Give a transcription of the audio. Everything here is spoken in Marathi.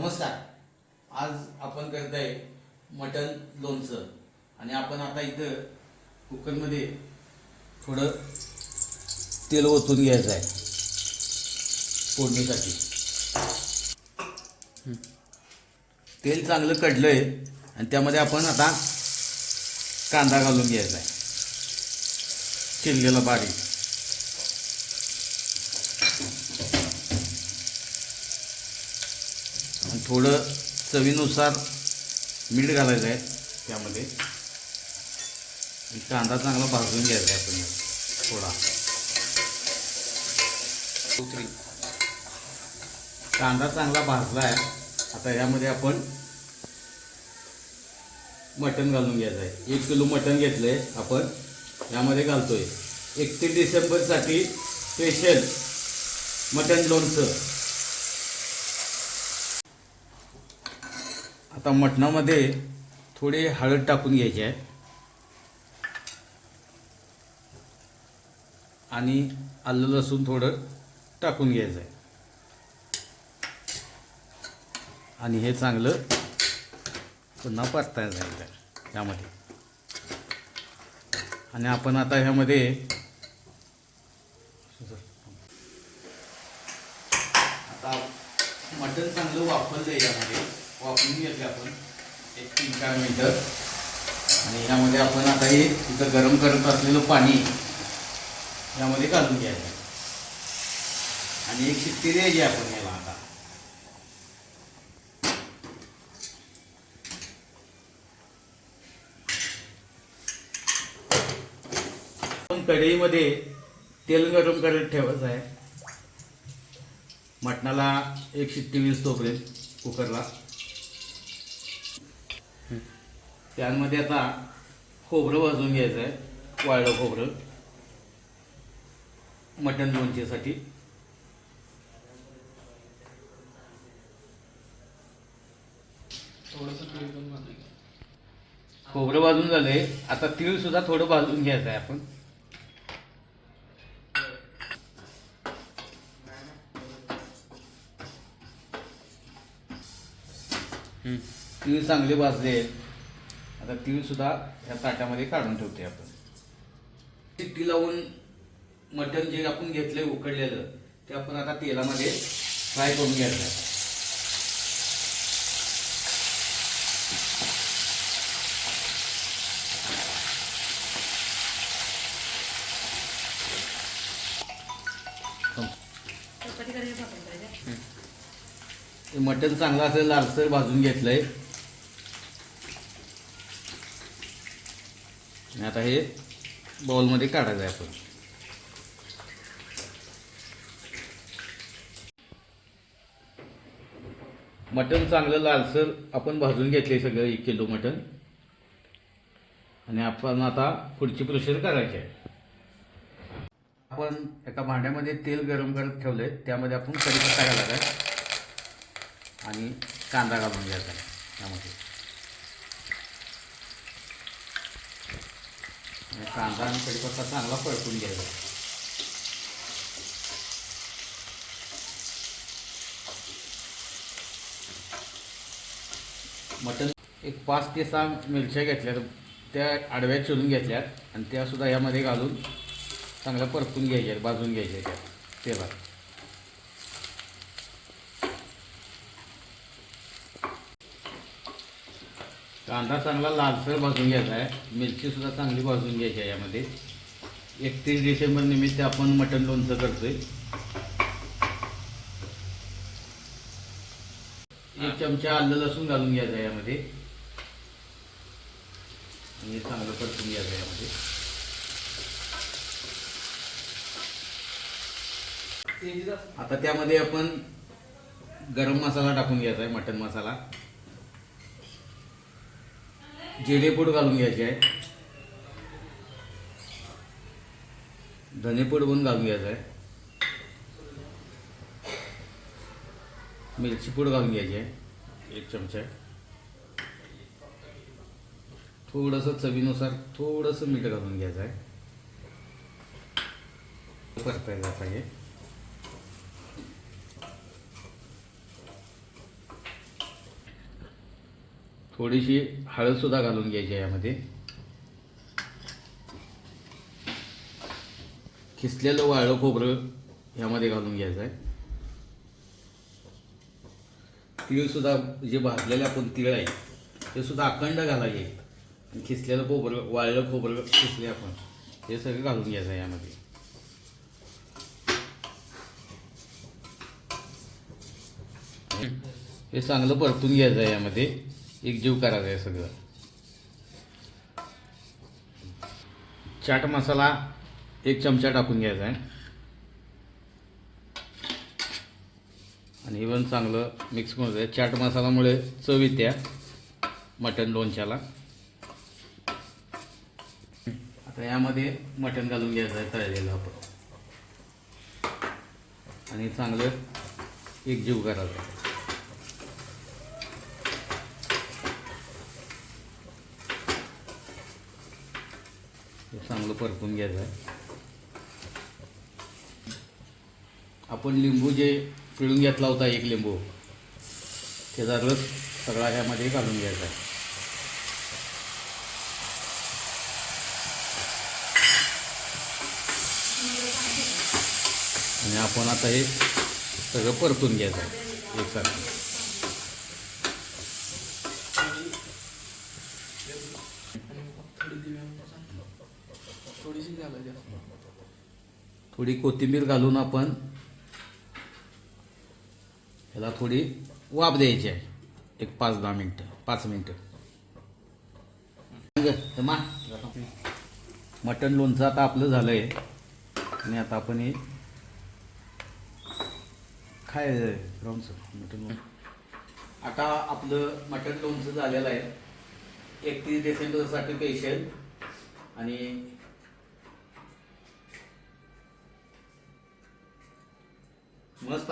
नमस्कार. आज आपण करत आहे मटन लोणचं. आणि आपण आता इथं कुकरमध्ये थोडं तेल ओतून घ्यायचं आहे. फोडणीसाठी. तेल चांगलं कडलं आहे आणि त्यामध्ये आपण आता कांदा घालून घ्यायचा आहे. चिरलेला बारीक. थोडं चवीनुसार मीठ घालायचं आहे त्यामध्ये. कांदा चांगला भाजून घ्यायचा आहे आपण. थोडा. कांदा चांगला भाजला आहे. आता यामध्ये आपण मटण घालून घ्यायचं आहे. एक किलो मटण घेतलं आहे आपण. यामध्ये घालतोय. एकतीस डिसेंबरसाठी स्पेशल मटण लोणचं. आता मटणामध्ये थोडी हळद टाकून घ्यायची आहे आणि आलं लसूण थोडं टाकून घ्यायचं आहे. आणि हे चांगलं पुन्हा परतायचं आहे त्या- त्यामध्ये आणि आपण आता ह्यामध्ये आता मटण चांगलं वापरलं आहे यामध्ये. हो, वापरून घेतले आपण. एक तीन चार मिनटं आणि यामध्ये आपण आता हे तिथं गरम करत असलेलं पाणी यामध्ये घालून घ्यायचं. आणि एक शिट्टी द्यायची आपण याला आता. आपण कढईमध्ये तेल गरम करत ठेवायचं आहे. मटणाला एक शिट्टी वीस तोपर्यंत कुकरला. त्यामध्ये आता खोबरं भाजून घ्यायचं आहे वाळलं खोबरं. मटण लोणचेसाठी. खोबरं भाजून झालंय. आता तीळ सुद्धा थोडं भाजून घ्यायचं आहे आपण तीळ चांगले भाजले. आहेत आता तीळ सुद्धा ह्या ताटामध्ये काढून ठेवते आपण. शिट्टी लावून मटण जे आपण घेतलंय उकडलेलं ते आपण आता तेलामध्ये फ्राय करून घ्यायचं आहे. मटण चांगलं असं लालसर भाजून घेतलंय. आणि आता हे बाउलमध्ये काढायचं आहे आपण. मटण चांगलं लालसर आपण भाजून घेतले सगळं एक किलो मटण. आणि आपण आता पुढची प्रोसेस करायची आहे. आपण एका भांड्यामध्ये तेल गरम करत ठेवलंय त्यामध्ये आपण कढीपत्ता घालायचा आहे. आणि कांदा घालून घ्यायचा आहे त्यामध्ये. कांदा आणि कडीपत्ता चांगला पळपून घ्यायचा. मटन मटण एक पाच ते सहा मिरच्या घेतल्यात त्या आडव्या चिरून घेतल्यात आणि त्या सुद्धा यामध्ये घालून चांगल्या परतून घ्यायच्या बाजून भाजून घ्यायच्या त्या तेलात. कांदा चांगला लालसर भाजून घ्यायचा आहे. मिरची सुद्धा चांगली भाजून घ्यायची आहे यामध्ये. एकतीस डिसेंबर निमित्त आपण मटण लोणचं करतोय. एक चमचा आलं लसूण घालून घ्यायचं आहे यामध्ये. आणि चांगलं परतून घ्यायचं यामध्ये. आता त्यामध्ये आपण गरम मसाला टाकून घ्यायचा आहे मटन मसाला. जिरेपूड घालून घ्यायची आहे. धनेपूड पण घालून घ्यायचं आहे. मिरचीपूड घालून घ्यायची आहे. एक चमचा. थोडंसं चवीनुसार थोडंसं मीठ घालून घ्यायचं आहे. परतायचं आता थोडीशी हळदसुद्धा घालून घ्यायची आहे यामध्ये. खिसलेलं वाळं खोबरं यामध्ये घालून घ्यायचं आहे. तीळसुद्धा जे भाजलेले आपण तीळ आहे ते सुद्धा अखंड घालायचे. आणि खिसलेलं खोबरं वाळलं खोबरं खिसले आपण हे सगळं घालून घ्यायचं आहे यामध्ये. हे चांगलं परतून घ्यायचं आहे यामध्ये. एकजीव करायचं आहे सगळं. चाट मसाला एक चमचा टाकून घ्यायचा आहे. आणि इवन चांगलं मिक्स करून घ्यायचं. चाट मसाल्यामुळे चव येत्या मटण लोणच्याला. आता यामध्ये मटण घालून घ्यायचं आहे तळलेलं आपण. आणि चांगलं एकजीव करायचं आहे. चांगलं परतून घ्यायचं आहे. आपण लिंबू जे पिळून घेतला होता एक लिंबू त्याचा रस सगळा ह्यामध्ये घालून घ्यायचा आहे. आणि आपण आता हे सगळं परतून घ्यायचं आहे एकसारखं. थोडीशी घालायची थोडी कोथिंबीर घालून आपण ह्याला थोडी वाफ द्यायची आहे. एक पाच दहा मिनटं पाच मिनटं. मा. मटण लोणचं आता आपलं झालं आहे आणि आता आपण हे खाय राहून मटण लोणचं. आता आपलं मटण लोणचं झालेलं आहे. एकतीस डिसेंबरसाठी स्पेशल आणि मस्त